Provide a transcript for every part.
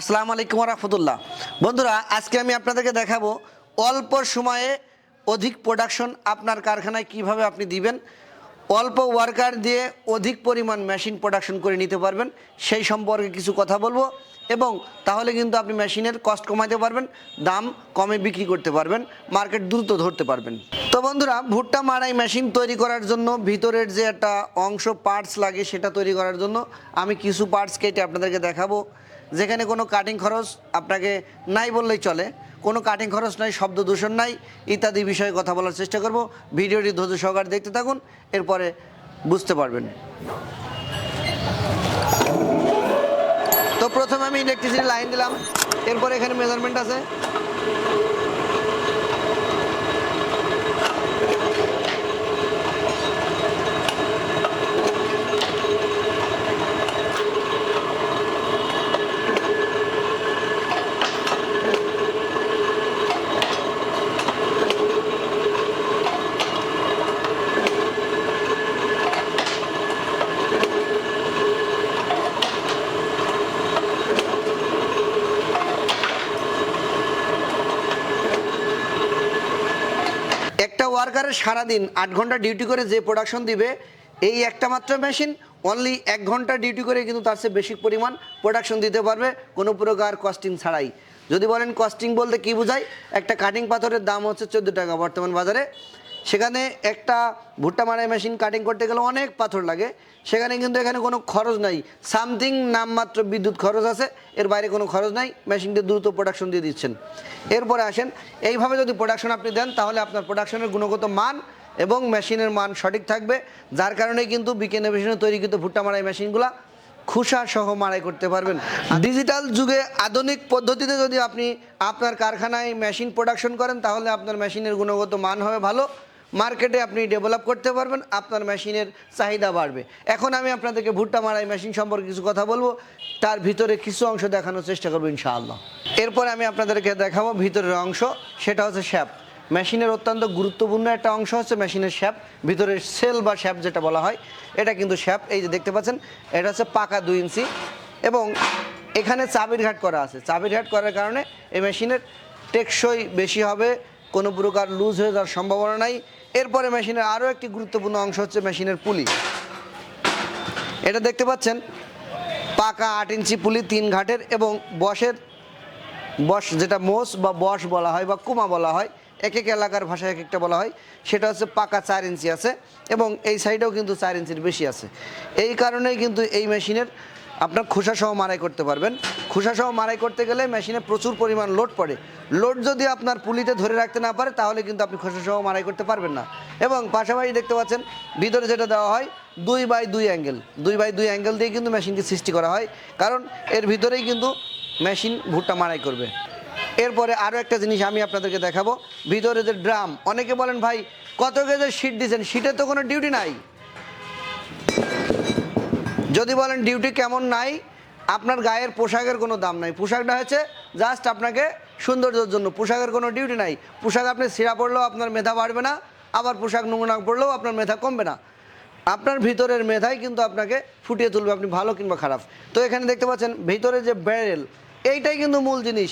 আসসালামু আলাইকুম রহমতুল্লাহ। বন্ধুরা, আজকে আমি আপনাদেরকে দেখাবো অল্প সময়ে অধিক প্রোডাকশন আপনার কারখানায় কীভাবে আপনি দিবেন। অল্প ওয়ার্কার দিয়ে অধিক পরিমাণ মেশিন প্রোডাকশন করে নিতে পারবেন। সেই সম্পর্কে কিছু কথা বলব এবং তাহলে কিন্তু আপনি মেশিনের কস্ট কমাতে পারবেন, দাম কমে বিক্রি করতে পারবেন মার্কেট দ্রুত ধরতে পারবেন। তো বন্ধুরা, ভুট্টা মারাই মেশিন তৈরি করার জন্য ভিতরের যে একটা অংশ পার্টস লাগে সেটা তৈরি করার জন্য আমি কিছু পার্টস কেটে আপনাদেরকে দেখাবো। যেখানে কোনো কাটিং খরচ আপনাকে নাই বললেই চলে। কোনো কাটিং খরচ নাই, শব্দ দূষণ নাই, ইত্যাদি বিষয়ে কথা বলার চেষ্টা করব। ভিডিওটি ধৈর্য সহকারে দেখতে থাকুন, এরপরে বুঝতে পারবেন। তো প্রথমে আমি ইলেকট্রিসিটি লাইন দিলাম, এরপরে এখানে মেজারমেন্ট আছে। একটা ওয়ার্কারের সারাদিন আট ঘণ্টা ডিউটি করে যে প্রোডাকশন দিবে, এই একটা মাত্র মেশিন অনলি এক ঘণ্টা ডিউটি করে কিন্তু তার চেয়ে বেশি পরিমাণ প্রোডাকশন দিতে পারবে, কোনো প্রকার কস্টিং ছাড়াই। যদি বলেন কস্টিং বলতে কি বোঝায়? একটা কাটিং পাথরের দাম হচ্ছে চোদ্দ টাকা বর্তমান বাজারে। সেখানে একটা ভুট্টা মারাই মেশিন কাটিং করতে গেলে অনেক পাথর লাগে। সেখানে কিন্তু এখানে কোনো খরচ নাই। সামথিং নামমাত্র বিদ্যুৎ খরচ আছে। এর বাইরে কোনো খরচ নাই। মেশিনটি দ্রুত প্রোডাকশন দিয়ে দিচ্ছেন। এরপরে আসেন, এইভাবে যদি প্রোডাকশন আপনি দেন, তাহলে আপনার প্রোডাকশনের গুণগত মান এবং মেশিনের মান সঠিক থাকবে। যার কারণে কিন্তু বিকেনে মেশিনে তৈরিকৃত ভুট্টা মারাই মেশিনগুলা খুশা সহ মারাই করতে পারবেন। ডিজিটাল যুগে আধুনিক পদ্ধতিতে যদি আপনি আপনার কারখানায় মেশিন প্রোডাকশন করেন, তাহলে আপনার মেশিনের গুণগত মান হবে ভালো। মার্কেটে আপনি ডেভেলপ করতে পারবেন, আপনার মেশিনের চাহিদা বাড়বে। এখন আমি আপনাদেরকে ভুট্টা মারাই মেশিন সম্পর্কে কিছু কথা বলব, তার ভিতরে কিছু অংশ দেখানোর চেষ্টা করব ইনশাআল্লাহ। এরপরে আমি আপনাদেরকে দেখাবো ভিতরের অংশ, সেটা হচ্ছে শ্যাপ। মেশিনের অত্যন্ত গুরুত্বপূর্ণ একটা অংশ হচ্ছে মেশিনের শ্যাপ, ভিতরের সেল বা শ্যাপ যেটা বলা হয়, এটা কিন্তু শ্যাপ, এই যে দেখতে পাচ্ছেন, এটা হচ্ছে পাকা দুই ইঞ্চি। এবং এখানে চাবির ঘাট করা আছে, চাবির ঘাট করার কারণে এই মেশিনের টেকসই বেশি হবে, কোনো প্রকার লুজ হয়ে যাওয়ার সম্ভাবনা নাই। এরপরে মেশিনের আরও একটি গুরুত্বপূর্ণ অংশ হচ্ছে মেশিনের পুলি। এটা দেখতে পাচ্ছেন, পাকা আট ইঞ্চি পুলি তিন ঘাটের এবং বসের, বস যেটা মোষ বা বস বলা হয় বা কুমা বলা হয়, এক এক এলাকার ভাষায় এক একটা বলা হয়, সেটা হচ্ছে পাকা চার ইঞ্চি আছে এবং এই সাইডেও কিন্তু চার ইঞ্চির বেশি আছে। এই কারণেই কিন্তু এই মেশিনের আপনার খোসা সহ মারাই করতে পারবেন। খোসা সহ মারাই করতে গেলে মেশিনে প্রচুর পরিমাণ লোড পড়ে। লোড যদি আপনার পুলিতে ধরে রাখতে না পারে, তাহলে কিন্তু আপনি খোসা সহ মারাই করতে পারবেন না। এবং পাশাপাশি দেখতে পাচ্ছেন, ভিতরে যেটা দেওয়া হয়, দুই বাই দুই অ্যাঙ্গেল। দুই বাই দুই অ্যাঙ্গেল দিয়ে কিন্তু মেশিনটি সৃষ্টি করা হয়। কারণ এর ভিতরেই কিন্তু মেশিন ভুট্টা মারাই করবে। এরপরে আরও একটা জিনিস আমি আপনাদেরকে দেখাবো। ভিতরে যে ড্রাম, অনেকে বলেন, ভাই, কত কেজি শিট দিয়েছেন শিটের তো কোনো ডিউটি নাই। যদি বলেন ডিউটি কেমন নাই, আপনার গায়ের পোশাকের কোনো দাম নাই। পোশাকটা হচ্ছে জাস্ট আপনাকে সৌন্দর্যের জন্য। পোশাকের কোনো ডিউটি নাই। পোশাক আপনি ছিঁড়া পড়লেও আপনার মেধা বাড়বে না, আবার পোশাক নোংরা পড়লেও আপনার মেধা কমবে না। আপনার ভিতরের মেধাই কিন্তু আপনাকে ফুটিয়ে তুলবে, আপনি ভালো কিংবা খারাপ। তো এখানে দেখতে পাচ্ছেন, ভিতরে যে ব্যারেল এইটাই কিন্তু মূল জিনিস।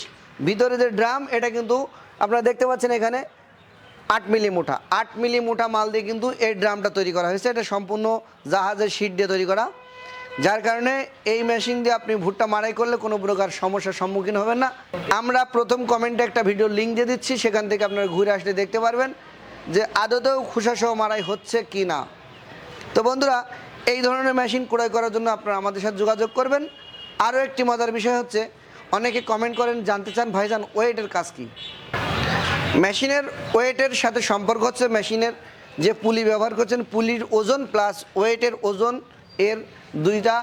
ভিতরে যে ড্রাম এটা কিন্তু আপনারা দেখতে পাচ্ছেন এখানে আট মিলি মুঠা আট মিলি মুঠা মাল দিয়ে কিন্তু এই ড্রামটা তৈরি করা হয়েছে। এটা সম্পূর্ণ জাহাজের শিট দিয়ে তৈরি করা। যার কারণে এই মেশিন দিয়ে আপনি ভুট্টা মারাই করলে কোনো প্রকার সমস্যার সম্মুখীন হবেন না। আমরা প্রথম কমেন্টে একটা ভিডিও লিঙ্ক দিয়ে দিচ্ছি, সেখান থেকে আপনারা ঘুরে আসলে দেখতে পারবেন যে আদতেও খুশাসহ মারাই হচ্ছে কি না। তো বন্ধুরা, এই ধরনের মেশিন ক্রয় করার জন্য আপনারা আমাদের সাথে যোগাযোগ করবেন। আরও একটি মজার বিষয় হচ্ছে, অনেকে কমেন্ট করেন, জানতে চান ভাইজান ওয়েটের কাজ কী? মেশিনের ওয়েটের সাথে সম্পর্ক হচ্ছে মেশিনের যে পুলি ব্যবহার করছেন, পুলির ওজন প্লাস ওয়েটের ওজন এর দুইটা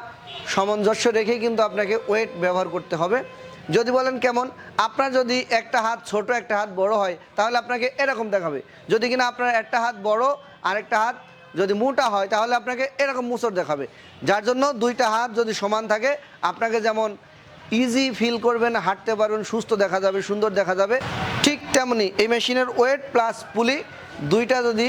সামঞ্জস্য রেখেই কিন্তু আপনাকে ওয়েট ব্যবহার করতে হবে। যদি বলেন কেমন? আপনার যদি একটা হাত ছোট, একটা হাত বড় হয়, তাহলে আপনাকে এরকম দেখাবে। যদি কিনা আপনার একটা হাত বড় আর একটা হাত যদি মোটা হয়, তাহলে আপনাকে এরকম মুসর দেখাবে। যার জন্য দুইটা হাত যদি সমান থাকে, আপনাকে যেমন ইজি ফিল করবেন, হাঁটতে পারবেন, সুস্থ দেখা যাবে, সুন্দর দেখা যাবে, ঠিক তেমনি এই মেশিনের ওয়েট প্লাস পুলি দুইটা যদি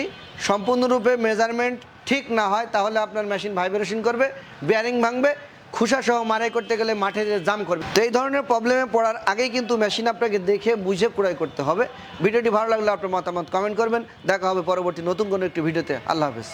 সম্পূর্ণরূপে মেজারমেন্ট ঠিক না হয়, তাহলে আপনার মেশিন ভাইব্রেশন করবে বেয়ারিং ভাঙবে খুশাসহ মারাই করতে গেলে মাঠে জাম করবে। তো এই ধরনের প্রবলেমে পড়ার আগেই কিন্তু মেশিন আপনাকে দেখে, বুঝে ক্রয় করতে হবে। ভিডিওটি ভালো লাগলে আপনার মতামত কমেন্ট করবেন। দেখা হবে পরবর্তী নতুন কোনো একটি ভিডিওতে। আল্লাহ হাফেজ।